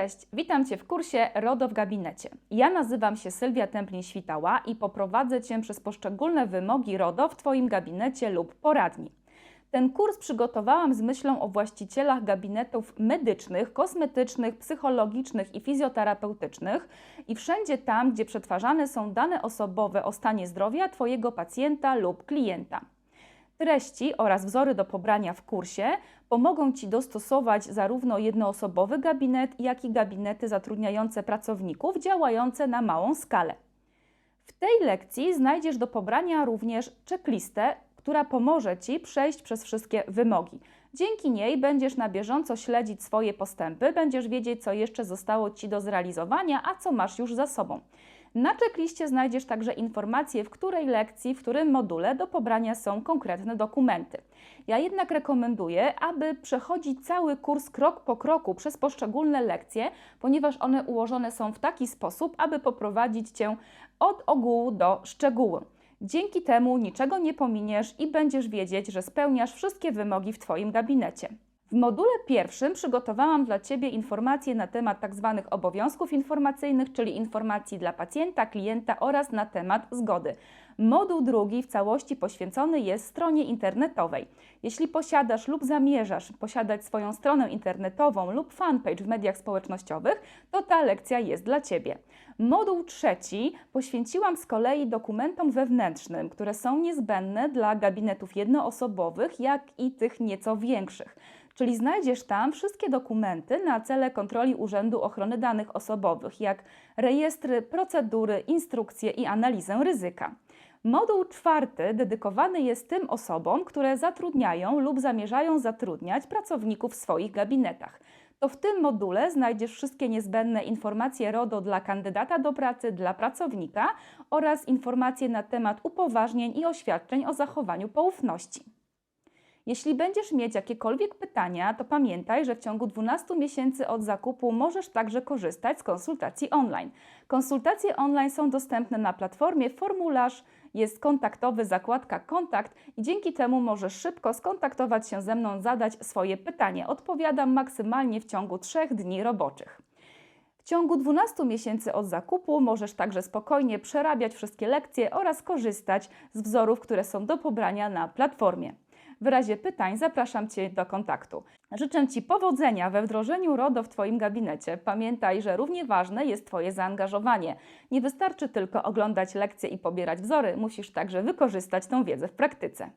Cześć, witam Cię w kursie RODO w gabinecie. Ja nazywam się Sylwia Templin-Świtała i poprowadzę Cię przez poszczególne wymogi RODO w Twoim gabinecie lub poradni. Ten kurs przygotowałam z myślą o właścicielach gabinetów medycznych, kosmetycznych, psychologicznych i fizjoterapeutycznych i wszędzie tam, gdzie przetwarzane są dane osobowe o stanie zdrowia Twojego pacjenta lub klienta. Treści oraz wzory do pobrania w kursie pomogą Ci dostosować zarówno jednoosobowy gabinet, jak i gabinety zatrudniające pracowników działające na małą skalę. W tej lekcji znajdziesz do pobrania również checklistę, która pomoże Ci przejść przez wszystkie wymogi. Dzięki niej będziesz na bieżąco śledzić swoje postępy, będziesz wiedzieć, co jeszcze zostało Ci do zrealizowania, a co masz już za sobą. Na checkliście znajdziesz także informacje, w której lekcji, w którym module do pobrania są konkretne dokumenty. Ja jednak rekomenduję, aby przechodzić cały kurs krok po kroku przez poszczególne lekcje, ponieważ one ułożone są w taki sposób, aby poprowadzić Cię od ogółu do szczegółu. Dzięki temu niczego nie pominiesz i będziesz wiedzieć, że spełniasz wszystkie wymogi w Twoim gabinecie. W module pierwszym przygotowałam dla Ciebie informacje na temat tzw. obowiązków informacyjnych, czyli informacji dla pacjenta, klienta oraz na temat zgody. Moduł drugi w całości poświęcony jest stronie internetowej. Jeśli posiadasz lub zamierzasz posiadać swoją stronę internetową lub fanpage w mediach społecznościowych, to ta lekcja jest dla Ciebie. Moduł trzeci poświęciłam z kolei dokumentom wewnętrznym, które są niezbędne dla gabinetów jednoosobowych, jak i tych nieco większych czyli znajdziesz tam wszystkie dokumenty na cele kontroli Urzędu Ochrony Danych Osobowych, jak rejestry, procedury, instrukcje i analizę ryzyka. Moduł czwarty dedykowany jest tym osobom, które zatrudniają lub zamierzają zatrudniać pracowników w swoich gabinetach. To w tym module znajdziesz wszystkie niezbędne informacje RODO dla kandydata do pracy, dla pracownika oraz informacje na temat upoważnień i oświadczeń o zachowaniu poufności. Jeśli będziesz mieć jakiekolwiek pytania, to pamiętaj, że w ciągu 12 miesięcy od zakupu możesz także korzystać z konsultacji online. Konsultacje online są dostępne na platformie Formularz, jest kontaktowy, zakładka kontakt i dzięki temu możesz szybko skontaktować się ze mną, zadać swoje pytanie. Odpowiadam maksymalnie w ciągu 3 dni roboczych. W ciągu 12 miesięcy od zakupu możesz także spokojnie przerabiać wszystkie lekcje oraz korzystać z wzorów, które są do pobrania na platformie. W razie pytań zapraszam Cię do kontaktu. Życzę Ci powodzenia we wdrożeniu RODO w Twoim gabinecie. Pamiętaj, że równie ważne jest Twoje zaangażowanie. Nie wystarczy tylko oglądać lekcje i pobierać wzory, musisz także wykorzystać tę wiedzę w praktyce.